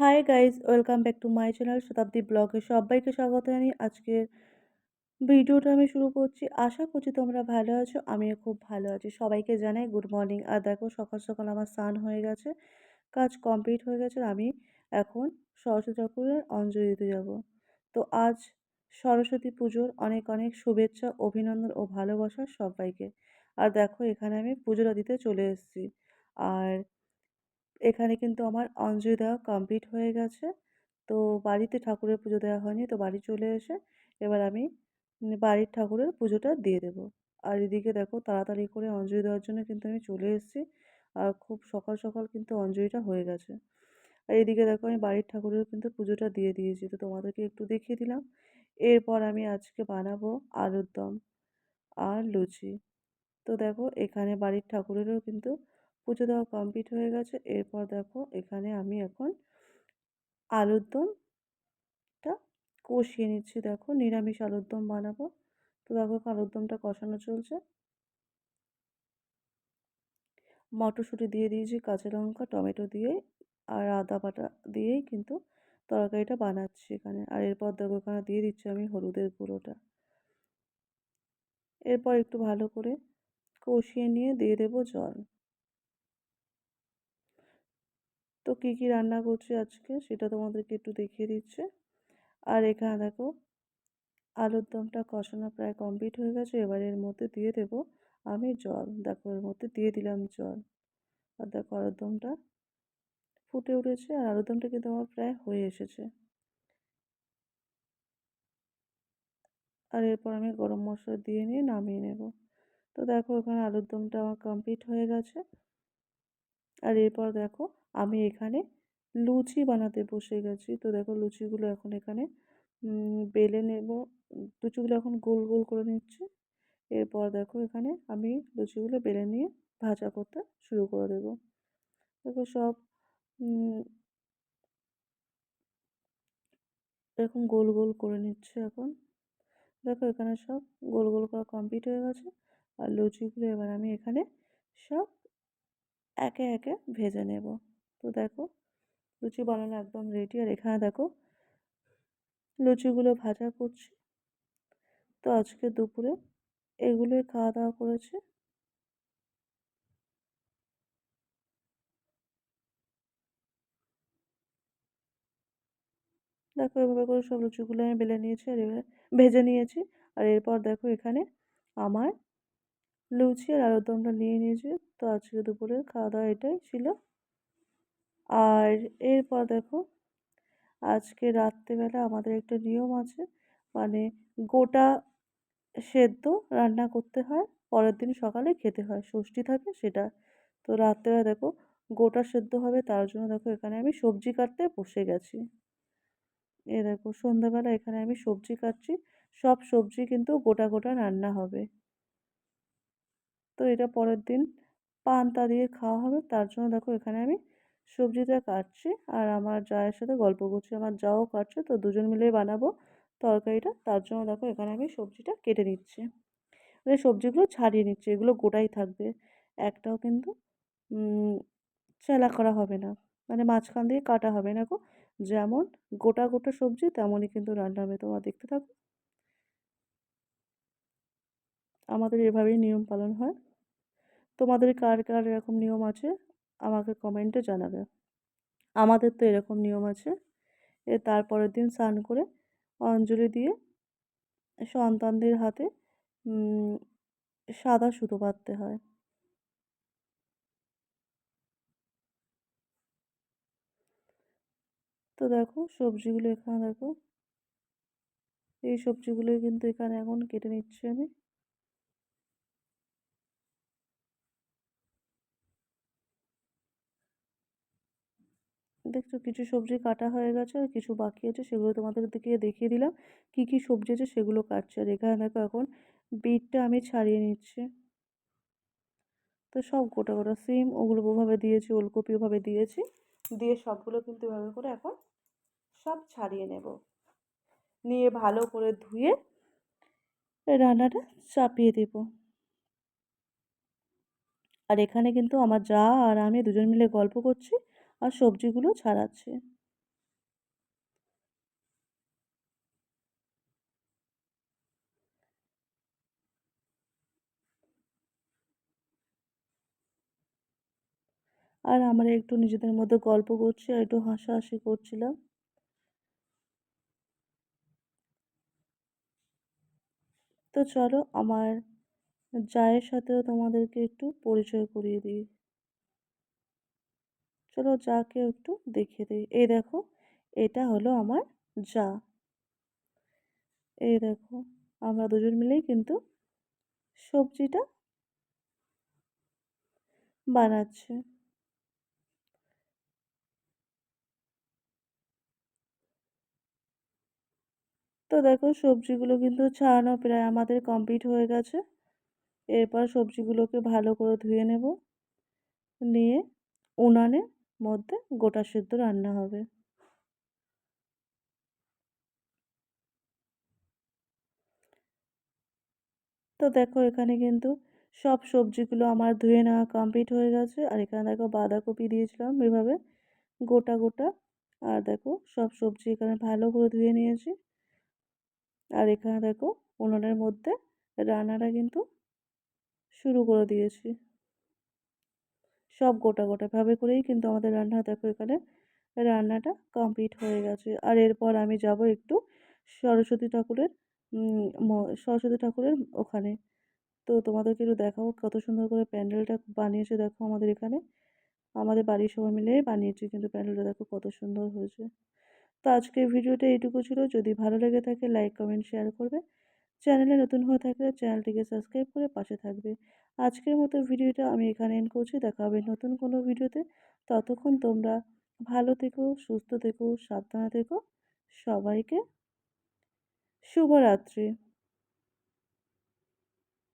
Hi guys welcome back to my channel Shatabdi ব্লগে সবাইকে স্বাগত জানিয়ে আজকের ভিডিওটা আমি শুরু করছি। আশা করছি তোমরা ভালো আছো, আমিও খুব ভালো আছি। সবাইকে জানাই গুড মর্নিং আর দেখো, সকাল সকাল আমার স্নান হয়ে গেছে, কাজ কমপ্লিট হয়ে গেছে। আমি এখন সরস্বতী ঠাকুরের অঞ্জলি দিতে যাব। তো আজ সরস্বতী পুজোর অনেক অনেক শুভেচ্ছা, অভিনন্দন ও ভালোবাসা সবাইকে। আর দেখো, এখানে আমি পুজোটা দিতে চলে এসেছি। আর এখানে কিন্তু আমার অঞ্জলি দেওয়া কমপ্লিট হয়ে গেছে। তো বাড়িতে ঠাকুরের পুজো দেওয়া হয়নি, তো বাড়ি চলে এসে এবার আমি বাড়ির ঠাকুরের পুজোটা দিয়ে দেবো। আর এদিকে দেখো তাড়াতাড়ি করে অঞ্জলি দেওয়ার জন্য কিন্তু আমি চলে এসেছি। আর খুব সকাল সকাল কিন্তু অঞ্জলিটা হয়ে গেছে। আর এদিকে দেখো আমি বাড়ির ঠাকুরের কিন্তু পুজোটা দিয়ে দিয়েছি, তো তোমাদেরকে একটু দেখিয়ে দিলাম। এরপর আমি আজকে বানাবো আলুর দম আর লুচি। তো দেখো এখানে বাড়ির ঠাকুরেরও কিন্তু পুজো দেওয়া কমপ্লিট হয়ে গেছে। এরপর দেখো, এখানে আমি এখন আলুর দমটা কষিয়ে নিচ্ছি। দেখো, নিরামিষ আলুর দম বানাবো। তো দেখো আলুর দমটা কষানো চলছে। মটরশুঁটি দিয়ে দিয়েছি, কাঁচা লঙ্কা, টমেটো দিয়ে আর আদা বাটা দিয়েই কিন্তু তরকারিটা বানাচ্ছি এখানে। আর এরপর দেখো, এখানে দিয়ে দিচ্ছি আমি হলুদের গুঁড়োটা। এরপর একটু ভালো করে কষিয়ে নিয়ে দিয়ে দেবো জল। তো কী কী রান্না করছি আজকে সেটা তোমাদেরকে একটু দেখিয়ে দিচ্ছে। আর এখানে দেখো, আলুর দমটা কষানো প্রায় কমপ্লিট হয়ে গেছে, এবার এর মধ্যে দিয়ে দেবো আমি জল। দেখো, এর মধ্যে দিয়ে দিলাম জল। আর দেখো, আলুর দমটা ফুটে উঠেছে আর আলুর দমটা কিন্তু আমার প্রায় হয়ে এসেছে। আর এরপর আমি গরম মশলা দিয়ে নিয়ে নামিয়ে নেব। তো দেখো, এখানে আলুর দমটা আমার কমপ্লিট হয়ে গেছে। আর এরপর দেখো আমি এখানে লুচি বানাতে বসে গেছি। তো দেখো লুচিগুলো এখন এখানে বেলে নেব। লুচিগুলো এখন গোল গোল করে নিচ্ছি। এরপর দেখো এখানে আমি লুচিগুলো বেলে নিয়ে ভাজা করতে শুরু করে দেব। দেখো সব এরকম গোল গোল করে নিচ্ছে এখন। দেখো এখানে সব গোল গোল করা কমপ্লিট হয়ে গেছে। আর লুচিগুলো এবার আমি এখানে সব একে একে ভেজে নেব। তো দেখো, লুচি বানানো একদম রেডি আর এখানে দেখো, লুচিগুলো ভাজা করছি। তো আজকে দুপুরে এগুলোই খাওয়া দাওয়া করেছে। দেখো এভাবে করে সব লুচিগুলো আমি বেলে নিয়েছি আর ভেজে নিয়েছি। আর এরপর দেখো এখানে আমার লুচি আর আলুর দমটা নিয়ে নিয়েছি। তো আজকে দুপুরে খাওয়া দাওয়া এটাই ছিল। আর এরপর দেখো, আজকে রাত্রেবেলা আমাদের একটা নিয়ম আছে মানে গোটা সেদ্ধ রান্না করতে হয়, পরের দিন সকালে খেতে হয়, ষষ্ঠী থাকে সেটা। তো রাত্রেবেলা দেখো, গোটা সেদ্ধ হবে, তার জন্য দেখো এখানে আমি সবজি কাটতে বসে গেছি। এ দেখো, সন্ধ্যাবেলা এখানে আমি সবজি কাটছি, সব সবজি কিন্তু গোটা গোটা রান্না হবে। তো এটা পরের দিন পান্তা দিয়ে খাওয়া হবে, তার জন্য দেখো এখানে আমি সবজিটা কাটছি আর আমার জায়ের সাথে গল্প করছি, আমার যাও কাটছে, তো দুজন মিলেই বানাবো তরকারিটা। তার জন্য দেখো এখানে আমি সবজিটা কেটে নিচ্ছি। মানে সবজিগুলো ছাড়িয়ে নিচ্ছি, এগুলো গোটাই থাকবে। একটাও কিন্তু চেলা করা হবে না। মানে মাঝখান দিয়ে কাটা হবে না গো। যেমন গোটা গোটা সবজি, তেমনই কিন্তু রান্না হবে। তোমরা দেখতে থাকো। আমাদের এভাবেই নিয়ম পালন হয়। তোমাদের কার কার এরকম নিয়ম আছে? আমাকে কমেন্টে জানাবে। আমাদের তো এরকম নিয়ম আছে। এ তারপরের দিন স্নান করে অঞ্জলি দিয়ে সন্তানদের হাতে সাদা সুতো বাঁধতে হয়। তো দেখো সবজিগুলো এখানে দেখো। এই সবজিগুলোই কিন্তু এখানে এখন কেটে নিচ্ছি আমি। দেখছ কিছু সবজি কাটা হয়ে গেছে, আর কিছু বাকি আছে, সেগুলো তোমাদের দিকে দেখিয়ে দিলাম। কি কি সবজি আছে সেগুলো কাটছে, আর এখানে দেখো এখন বিটটা আমি ছাড়িয়ে নিচ্ছি। তো সব গোটা গোটা সিম, ওগুলো ওভাবে দিয়েছি, ওলকপি ওভাবে দিয়েছি, দিয়ে সবগুলো কিন্তু এভাবে করে এখন সব ছাড়িয়ে নেব। নিয়ে ভালো করে ধুয়ে রান্নাটা চাপিয়ে দেব। আর এখানে কিন্তু আমার যা আর আমি দুজন মিলে গল্প করছি আর সবজিগুলো ছাড়াচ্ছে। আর আমরা একটু নিজেদের মধ্যে গল্প করছি আর একটু হাসাহাসি করছিলাম। তো চলো আমার জায়ের সাথেও তোমাদেরকে একটু পরিচয় করিয়ে দিই। চলো যাকে একটু দেখিয়ে দিই। এই দেখো, এটা হলো আমার যা। এই দেখো, আমরা দুজন মিলেই কিন্তু সবজিটা বানাচ্ছে। তো দেখো, সবজিগুলো কিন্তু ছাড়ানো প্রায় আমাদের কমপ্লিট হয়ে গেছে। এরপর সবজিগুলোকে ভালো করে ধুয়ে নেব। নিয়ে উনানের মধ্যে গোটা সেদ্ধ রান্না হবে। তো দেখো এখানে কিন্তু সব সবজিগুলো আমার ধুয়ে নেওয়া কমপ্লিট হয়ে গেছে। আর এখানে দেখো বাঁধাকপি দিয়েছিলাম এভাবে গোটা গোটা। আর দেখো সব সবজি এখানে ভালো করে ধুয়ে নিয়েছি। আর এখানে দেখো উনুনের মধ্যে রান্নাটা কিন্তু শুরু করে দিয়েছি। সব গোটা গোটাভাবে করেই কিন্তু আমাদের রান্না, দেখো এখানে রান্নাটা কমপ্লিট হয়ে গেছে। আর এরপর আমি যাব একটু সরস্বতী ঠাকুরের সরস্বতী ঠাকুরের ওখানে। তো তোমাদেরকে একটু দেখাবো কত সুন্দর করে প্যান্ডেলটা বানিয়েছে, দেখো আমাদের এখানে। আমাদের বাড়ির সবাই মিলে বানিয়েছি কিন্তু প্যান্ডেলটা, দেখো কত সুন্দর হয়েছে। তো আজকের ভিডিওটা এইটুকু ছিল। যদি ভালো লেগে থাকে লাইক কমেন্ট শেয়ার করবে। চ্যানেলে নতুন হয়ে থাকলে চ্যানেলটিকে সাবস্ক্রাইব করে পাশে থাকবে। আজকের মতো ভিডিওটা আমি এখানে এন করছি। দেখা হবে নতুন কোনো ভিডিওতে। ততক্ষণ তোমরা ভালো থেকো, সুস্থ থেকো, সাবধানে থেকো। সবাইকে শুভরাত্রি।